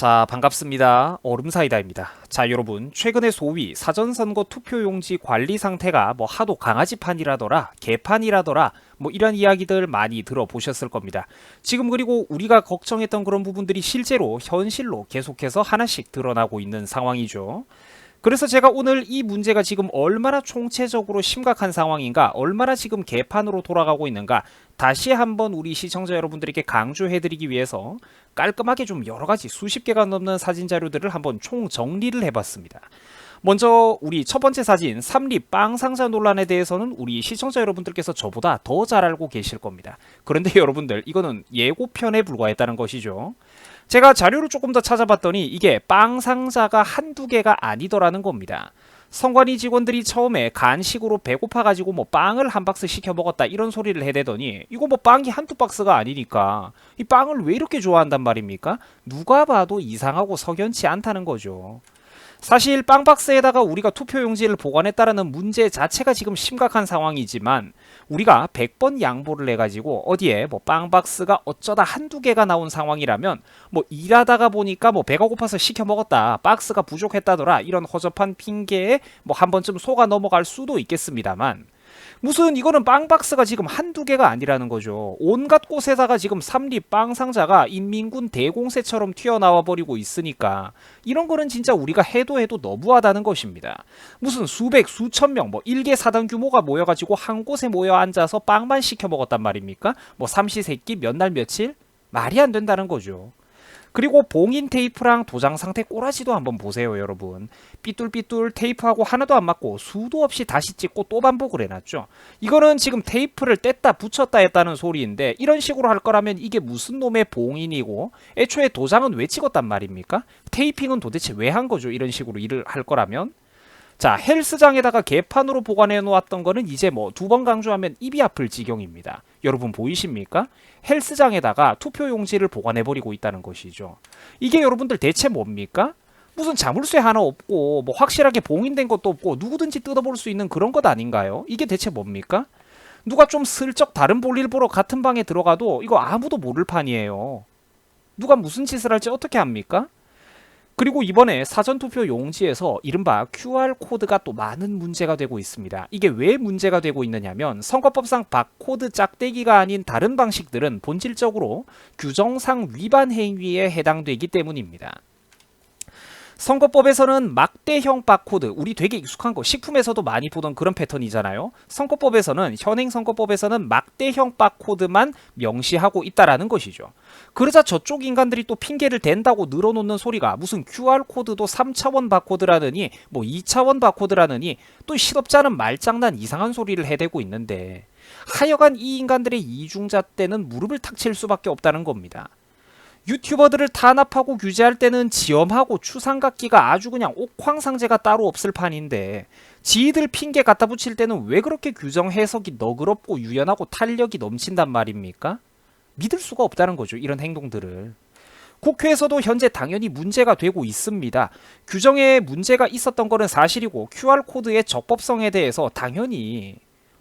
자, 반갑습니다. 얼음사이다입니다. 자, 여러분, 최근에 소위 사전선거 투표용지 관리 상태가 뭐 하도 강아지판이라더라, 개판이라더라, 뭐 이런 이야기들 많이 들어보셨을 겁니다. 지금 그리고 우리가 걱정했던 그런 부분들이 실제로 현실로 계속해서 하나씩 드러나고 있는 상황이죠. 그래서 제가 오늘 이 문제가 지금 얼마나 총체적으로 심각한 상황인가, 얼마나 지금 개판으로 돌아가고 있는가, 다시 한번 우리 시청자 여러분들에게 강조해드리기 위해서 깔끔하게 좀 여러 가지 수십 개가 넘는 사진 자료들을 한번 총 정리를 해봤습니다. 먼저 우리 첫 번째 사진 삼립 빵 상자 논란에 대해서는 우리 시청자 여러분들께서 저보다 더 잘 알고 계실 겁니다. 그런데 여러분들 이거는 예고편에 불과했다는 것이죠. 제가 자료를 조금 더 찾아봤더니 이게 빵 상자가 한두 개가 아니더라는 겁니다. 성관이 직원들이 처음에 간식으로 배고파가지고 뭐 빵을 한 박스 시켜 먹었다 이런 소리를 해대더니 이거 뭐 빵이 한두 박스가 아니니까 이 빵을 왜 이렇게 좋아한단 말입니까? 누가 봐도 이상하고 석연치 않다는 거죠. 사실 빵박스에다가 우리가 투표 용지를 보관했다라는 문제 자체가 지금 심각한 상황이지만 우리가 100번 양보를 해가지고 어디에 뭐 빵박스가 어쩌다 한두 개가 나온 상황이라면 뭐 일하다가 보니까 뭐 배가 고파서 시켜 먹었다 박스가 부족했다더라 이런 허접한 핑계에 뭐 한 번쯤 속아 넘어갈 수도 있겠습니다만 무슨 이거는 빵박스가 지금 한두 개가 아니라는 거죠. 온갖 곳에다가 지금 삼립 빵 상자가 인민군 대공세처럼 튀어나와 버리고 있으니까 이런 거는 진짜 우리가 해도 해도 너무하다는 것입니다. 무슨 수백 수천 명 뭐 일개 사단 규모가 모여가지고 한 곳에 모여 앉아서 빵만 시켜 먹었단 말입니까? 뭐 삼시세끼 몇 날 며칠 말이 안 된다는 거죠. 그리고 봉인 테이프랑 도장 상태 꼬라지도 한번 보세요, 여러분. 삐뚤삐뚤 테이프하고 하나도 안 맞고 수도 없이 다시 찍고 또 반복을 해놨죠. 이거는 지금 테이프를 뗐다 붙였다 했다는 소리인데 이런 식으로 할 거라면 이게 무슨 놈의 봉인이고 애초에 도장은 왜 찍었단 말입니까? 테이핑은 도대체 왜 한 거죠? 이런 식으로 일을 할 거라면? 자, 헬스장에다가 개판으로 보관해 놓았던 거는 이제 뭐 두 번 강조하면 입이 아플 지경입니다. 여러분 보이십니까? 헬스장에다가 투표 용지를 보관해 버리고 있다는 것이죠. 이게 여러분들 대체 뭡니까? 무슨 자물쇠 하나 없고 뭐 확실하게 봉인된 것도 없고 누구든지 뜯어볼 수 있는 그런 것 아닌가요? 이게 대체 뭡니까? 누가 좀 슬쩍 다른 볼일 보러 같은 방에 들어가도 이거 아무도 모를 판이에요. 누가 무슨 짓을 할지 어떻게 합니까? 그리고 이번에 사전투표 용지에서 이른바 QR코드가 또 많은 문제가 되고 있습니다. 이게 왜 문제가 되고 있느냐면 선거법상 바코드 짝대기가 아닌 다른 방식들은 본질적으로 규정상 위반 행위에 해당되기 때문입니다. 선거법에서는 막대형 바코드, 우리 되게 익숙한 거, 식품에서도 많이 보던 그런 패턴이잖아요. 선거법에서는, 현행 선거법에서는 막대형 바코드만 명시하고 있다라는 것이죠. 그러자 저쪽 인간들이 또 핑계를 댄다고 늘어놓는 소리가 무슨 QR코드도 3차원 바코드라느니, 뭐 2차원 바코드라느니, 또 실업자는 말장난 이상한 소리를 해대고 있는데, 하여간 이 인간들의 이중자 때는 무릎을 탁 칠 수밖에 없다는 겁니다. 유튜버들을 탄압하고 규제할 때는 지엄하고 추상각기가 아주 그냥 옥황상제가 따로 없을 판인데 지희들 핑계 갖다 붙일 때는 왜 그렇게 규정 해석이 너그럽고 유연하고 탄력이 넘친단 말입니까? 믿을 수가 없다는 거죠. 이런 행동들을. 국회에서도 현재 당연히 문제가 되고 있습니다. 규정에 문제가 있었던 거는 사실이고 QR코드의 적법성에 대해서 당연히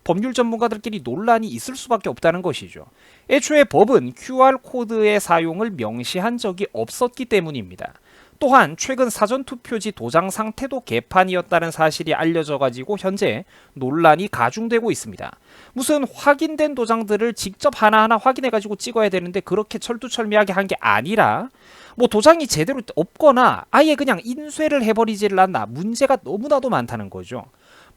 법률 전문가들끼리 논란이 있을 수밖에 없다는 것이죠. 애초에 법은 QR코드의 사용을 명시한 적이 없었기 때문입니다. 또한 최근 사전투표지 도장 상태도 개판이었다는 사실이 알려져 가지고 현재 논란이 가중되고 있습니다. 무슨 확인된 도장들을 직접 하나하나 확인해 가지고 찍어야 되는데 그렇게 철두철미하게 한 게 아니라 뭐 도장이 제대로 없거나 아예 그냥 인쇄를 해버리지를 않나 문제가 너무나도 많다는 거죠.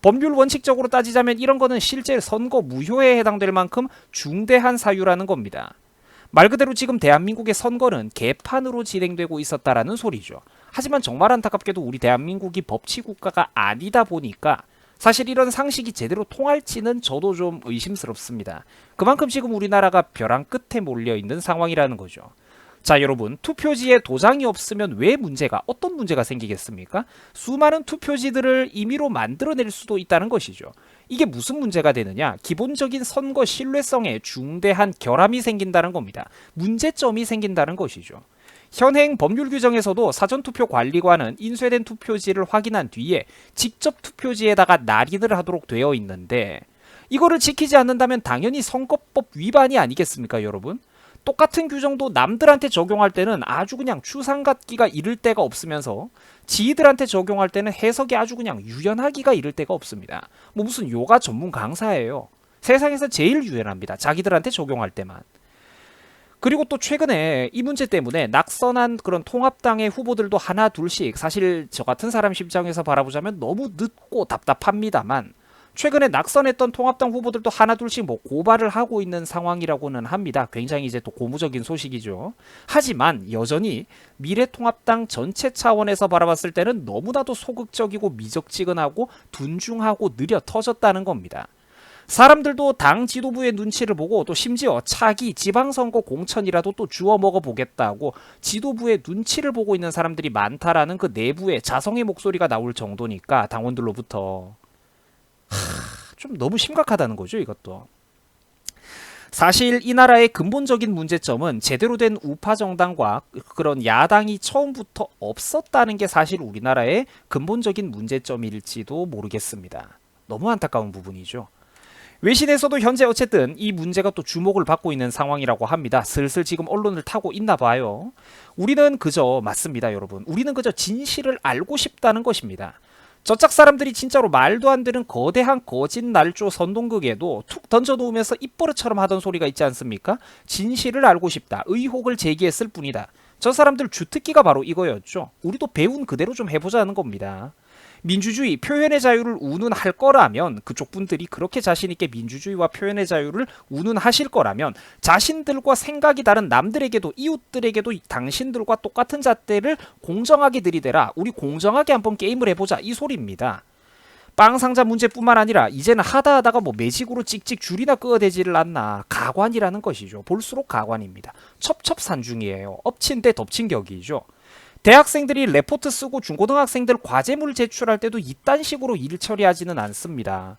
법률 원칙적으로 따지자면 이런 거는 실제 선거 무효에 해당될 만큼 중대한 사유라는 겁니다. 말 그대로 지금 대한민국의 선거는 개판으로 진행되고 있었다라는 소리죠. 하지만 정말 안타깝게도 우리 대한민국이 법치 국가가 아니다 보니까 사실 이런 상식이 제대로 통할지는 저도 좀 의심스럽습니다. 그만큼 지금 우리나라가 벼랑 끝에 몰려 있는 상황이라는 거죠. 자, 여러분, 투표지에 도장이 없으면 왜 문제가, 어떤 문제가 생기겠습니까? 수많은 투표지들을 임의로 만들어낼 수도 있다는 것이죠. 이게 무슨 문제가 되느냐? 기본적인 선거 신뢰성에 중대한 결함이 생긴다는 겁니다. 문제점이 생긴다는 것이죠. 현행 법률 규정에서도 사전투표 관리관은 인쇄된 투표지를 확인한 뒤에 직접 투표지에다가 날인을 하도록 되어 있는데 이거를 지키지 않는다면 당연히 선거법 위반이 아니겠습니까, 여러분? 똑같은 규정도 남들한테 적용할 때는 아주 그냥 추상같기가 이를 때가 없으면서 지희들한테 적용할 때는 해석이 아주 그냥 유연하기가 이를 때가 없습니다. 뭐 무슨 요가 전문 강사예요. 세상에서 제일 유연합니다. 자기들한테 적용할 때만. 그리고 또 최근에 이 문제 때문에 낙선한 그런 통합당의 후보들도 하나 둘씩 사실 저 같은 사람 입장에서 바라보자면 너무 늦고 답답합니다만 최근에 낙선했던 통합당 후보들도 하나 둘씩 뭐 고발을 하고 있는 상황이라고는 합니다. 굉장히 이제 또 고무적인 소식이죠. 하지만 여전히 미래통합당 전체 차원에서 바라봤을 때는 너무나도 소극적이고 미적지근하고 둔중하고 느려 터졌다는 겁니다. 사람들도 당 지도부의 눈치를 보고 또 심지어 차기 지방선거 공천이라도 또 주워 먹어 보겠다고 지도부의 눈치를 보고 있는 사람들이 많다라는 그 내부의 자성의 목소리가 나올 정도니까 당원들로부터 하, 좀 너무 심각하다는 거죠 이것도. 사실 이 나라의 근본적인 문제점은 제대로 된 우파 정당과 그런 야당이 처음부터 없었다는 게 사실 우리나라의 근본적인 문제점일지도 모르겠습니다. 너무 안타까운 부분이죠. 외신에서도 현재 어쨌든 이 문제가 또 주목을 받고 있는 상황이라고 합니다. 슬슬 지금 언론을 타고 있나 봐요. 우리는 그저 맞습니다, 여러분. 우리는 그저 진실을 알고 싶다는 것입니다. 저짝 사람들이 진짜로 말도 안 되는 거대한 거짓 날조 선동극에도 툭 던져놓으면서 입버릇처럼 하던 소리가 있지 않습니까? 진실을 알고 싶다. 의혹을 제기했을 뿐이다. 저 사람들 주특기가 바로 이거였죠. 우리도 배운 그대로 좀 해보자는 겁니다. 민주주의, 표현의 자유를 운운할 거라면 그쪽 분들이 그렇게 자신 있게 민주주의와 표현의 자유를 운운하실 거라면 자신들과 생각이 다른 남들에게도 이웃들에게도 당신들과 똑같은 잣대를 공정하게 들이대라. 우리 공정하게 한번 게임을 해보자. 이 소리입니다. 빵 상자 문제뿐만 아니라 이제는 하다 하다가 뭐 매직으로 찍찍 줄이나 끄어대지를 않나 가관이라는 것이죠. 볼수록 가관입니다. 첩첩산중이에요. 엎친 데 덮친 격이죠. 대학생들이 레포트 쓰고 중고등학생들 과제물 제출할 때도 이딴 식으로 일 처리하지는 않습니다.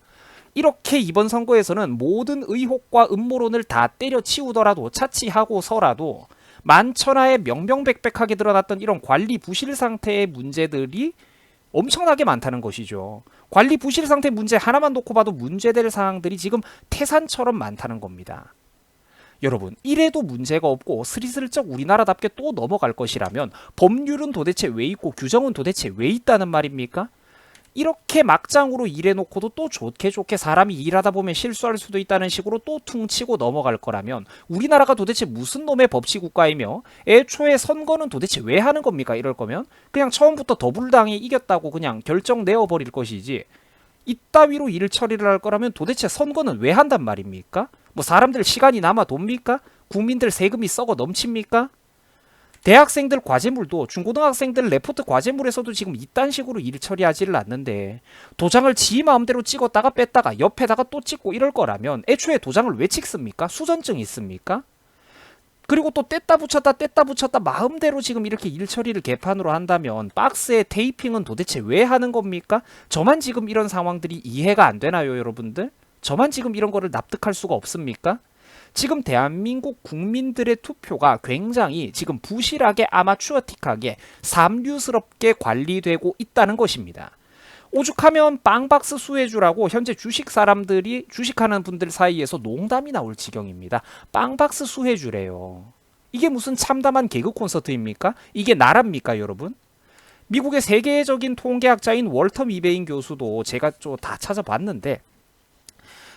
이렇게 이번 선거에서는 모든 의혹과 음모론을 다 때려치우더라도 차치하고서라도 만천하에 명명백백하게 드러났던 이런 관리 부실 상태의 문제들이 엄청나게 많다는 것이죠. 관리 부실 상태 문제 하나만 놓고 봐도 문제될 사항들이 지금 태산처럼 많다는 겁니다. 여러분 이래도 문제가 없고 스리슬쩍 우리나라답게 또 넘어갈 것이라면 법률은 도대체 왜 있고 규정은 도대체 왜 있다는 말입니까? 이렇게 막장으로 일해놓고도 또 좋게 좋게 사람이 일하다 보면 실수할 수도 있다는 식으로 또 퉁치고 넘어갈 거라면 우리나라가 도대체 무슨 놈의 법치 국가이며 애초에 선거는 도대체 왜 하는 겁니까? 이럴 거면 그냥 처음부터 더불당이 이겼다고 그냥 결정 내어버릴 것이지 이따위로 일 처리를 할 거라면 도대체 선거는 왜 한단 말입니까? 뭐 사람들 시간이 남아 돕니까? 국민들 세금이 썩어 넘칩니까? 대학생들 과제물도 중고등학생들 레포트 과제물에서도 지금 이딴 식으로 일 처리하지를 않는데 도장을 지 마음대로 찍었다가 뺐다가 옆에다가 또 찍고 이럴 거라면 애초에 도장을 왜 찍습니까? 수전증 있습니까? 그리고 또 뗐다 붙였다 뗐다 붙였다 마음대로 지금 이렇게 일 처리를 개판으로 한다면 박스에 테이핑은 도대체 왜 하는 겁니까? 저만 지금 이런 상황들이 이해가 안 되나요, 여러분들? 저만 지금 이런 거를 납득할 수가 없습니까? 지금 대한민국 국민들의 투표가 굉장히 지금 부실하게 아마추어틱하게 삼류스럽게 관리되고 있다는 것입니다. 오죽하면 빵박스 수혜주라고 현재 주식 사람들이 주식하는 분들 사이에서 농담이 나올 지경입니다. 빵박스 수혜주래요. 이게 무슨 참담한 개그 콘서트입니까? 이게 나랍니까, 여러분? 미국의 세계적인 통계학자인 월터 미베인 교수도 제가 좀 다 찾아봤는데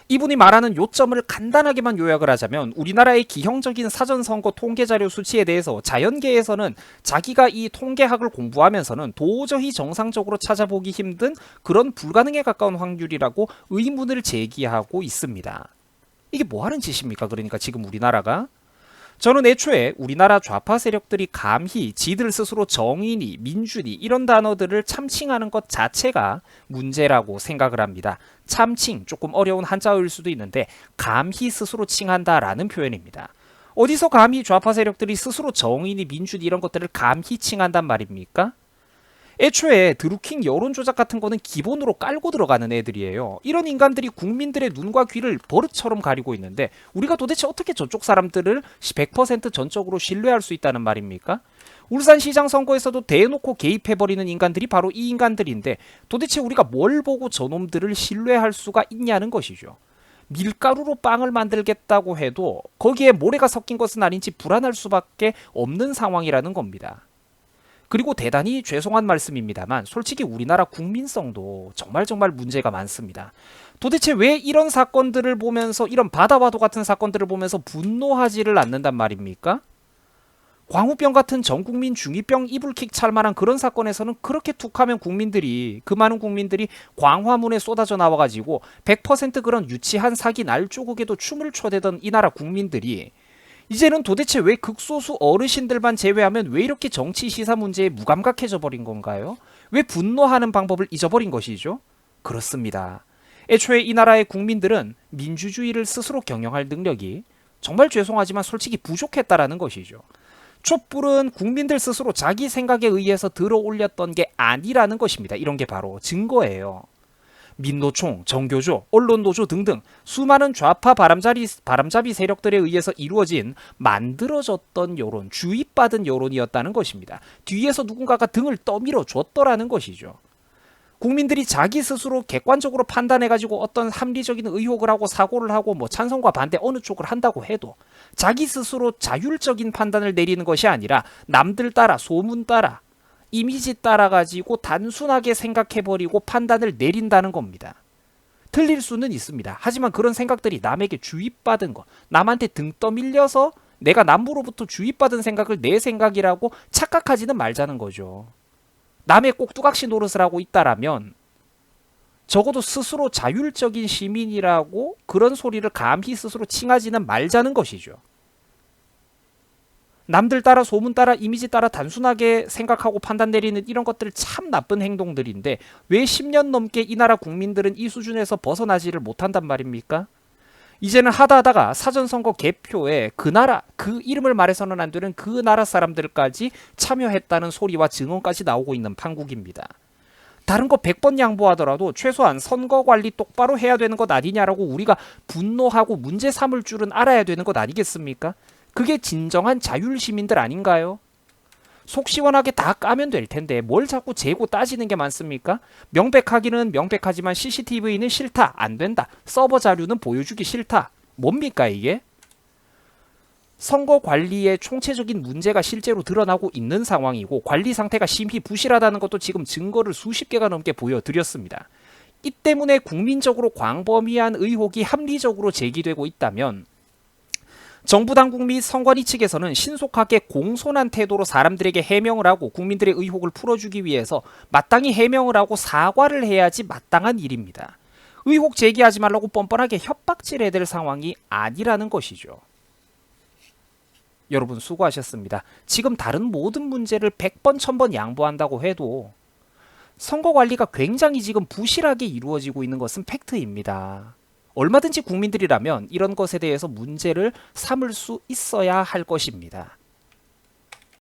이분이 말하는 요점을 간단하게만 요약을 하자면 우리나라의 기형적인 사전선거 통계자료 수치에 대해서 자연계에서는 자기가 이 통계학을 공부하면서는 도저히 정상적으로 찾아보기 힘든 그런 불가능에 가까운 확률이라고 의문을 제기하고 있습니다. 이게 뭐 하는 짓입니까? 그러니까 지금 우리나라가 저는 애초에 우리나라 좌파 세력들이 감히 지들 스스로 정의니 민주니 이런 단어들을 참칭하는 것 자체가 문제라고 생각을 합니다. 참칭 조금 어려운 한자어일 수도 있는데 감히 스스로 칭한다라는 표현입니다. 어디서 감히 좌파 세력들이 스스로 정의니 민주니 이런 것들을 감히 칭한단 말입니까? 애초에 드루킹 여론 조작 같은 거는 기본으로 깔고 들어가는 애들이에요. 이런 인간들이 국민들의 눈과 귀를 버릇처럼 가리고 있는데 우리가 도대체 어떻게 저쪽 사람들을 100% 전적으로 신뢰할 수 있다는 말입니까? 울산시장 선거에서도 대놓고 개입해버리는 인간들이 바로 이 인간들인데 도대체 우리가 뭘 보고 저놈들을 신뢰할 수가 있냐는 것이죠. 밀가루로 빵을 만들겠다고 해도 거기에 모래가 섞인 것은 아닌지 불안할 수밖에 없는 상황이라는 겁니다. 그리고 대단히 죄송한 말씀입니다만 솔직히 우리나라 국민성도 정말 정말 문제가 많습니다. 도대체 왜 이런 사건들을 보면서 이런 바다와도 같은 사건들을 보면서 분노하지를 않는단 말입니까? 광우병 같은 전 국민 중이병 이불킥 찰 만한 그런 사건에서는 그렇게 툭하면 국민들이 그 많은 국민들이 광화문에 쏟아져 나와가지고 100% 그런 유치한 사기 날 조국에도 춤을 춰대던 이 나라 국민들이 이제는 도대체 왜 극소수 어르신들만 제외하면 왜 이렇게 정치 시사 문제에 무감각해져 버린 건가요? 왜 분노하는 방법을 잊어버린 것이죠? 그렇습니다. 애초에 이 나라의 국민들은 민주주의를 스스로 경영할 능력이 정말 죄송하지만 솔직히 부족했다라는 것이죠. 촛불은 국민들 스스로 자기 생각에 의해서 들어 올렸던 게 아니라는 것입니다. 이런 게 바로 증거예요. 민노총, 정교조, 언론노조 등등 수많은 좌파 바람잡이, 바람잡이 세력들에 의해서 이루어진 만들어졌던 여론, 주입받은 여론이었다는 것입니다. 뒤에서 누군가가 등을 떠밀어 줬더라는 것이죠. 국민들이 자기 스스로 객관적으로 판단해가지고 어떤 합리적인 의혹을 하고 사고를 하고 뭐 찬성과 반대 어느 쪽을 한다고 해도 자기 스스로 자율적인 판단을 내리는 것이 아니라 남들 따라 소문 따라 이미지 따라 가지고 단순하게 생각해 버리고 판단을 내린다는 겁니다. 틀릴 수는 있습니다. 하지만 그런 생각들이 남에게 주입받은 것, 남한테 등 떠밀려서 내가 남부로부터 주입받은 생각을 내 생각이라고 착각하지는 말자는 거죠. 남의 꼭두각시 노릇을 하고 있다라면 적어도 스스로 자율적인 시민이라고 그런 소리를 감히 스스로 칭하지는 말자는 것이죠. 남들 따라 소문 따라 이미지 따라 단순하게 생각하고 판단 내리는 이런 것들 참 나쁜 행동들인데 왜 10년 넘게 이 나라 국민들은 이 수준에서 벗어나지를 못한단 말입니까? 이제는 하다 하다가 사전선거 개표에 그 나라 그 이름을 말해서는 안 되는 그 나라 사람들까지 참여했다는 소리와 증언까지 나오고 있는 판국입니다. 다른 거 100번 양보하더라도 최소한 선거 관리 똑바로 해야 되는 것 아니냐라고 우리가 분노하고 문제 삼을 줄은 알아야 되는 것 아니겠습니까? 그게 진정한 자율 시민들 아닌가요? 속 시원하게 다 까면 될 텐데 뭘 자꾸 재고 따지는 게 많습니까? 명백하기는 명백하지만 CCTV는 싫다. 안 된다. 서버 자료는 보여주기 싫다. 뭡니까 이게? 선거 관리에 총체적인 문제가 실제로 드러나고 있는 상황이고 관리 상태가 심히 부실하다는 것도 지금 증거를 수십 개가 넘게 보여드렸습니다. 이 때문에 국민적으로 광범위한 의혹이 합리적으로 제기되고 있다면 정부 당국 및 선관위 측에서는 신속하게 공손한 태도로 사람들에게 해명을 하고 국민들의 의혹을 풀어주기 위해서 마땅히 해명을 하고 사과를 해야지 마땅한 일입니다. 의혹 제기하지 말라고 뻔뻔하게 협박질해야 될 상황이 아니라는 것이죠. 여러분 수고하셨습니다. 지금 다른 모든 문제를 100번, 1000번 양보한다고 해도 선거 관리가 굉장히 지금 부실하게 이루어지고 있는 것은 팩트입니다. 얼마든지 국민들이라면 이런 것에 대해서 문제를 삼을 수 있어야 할 것입니다.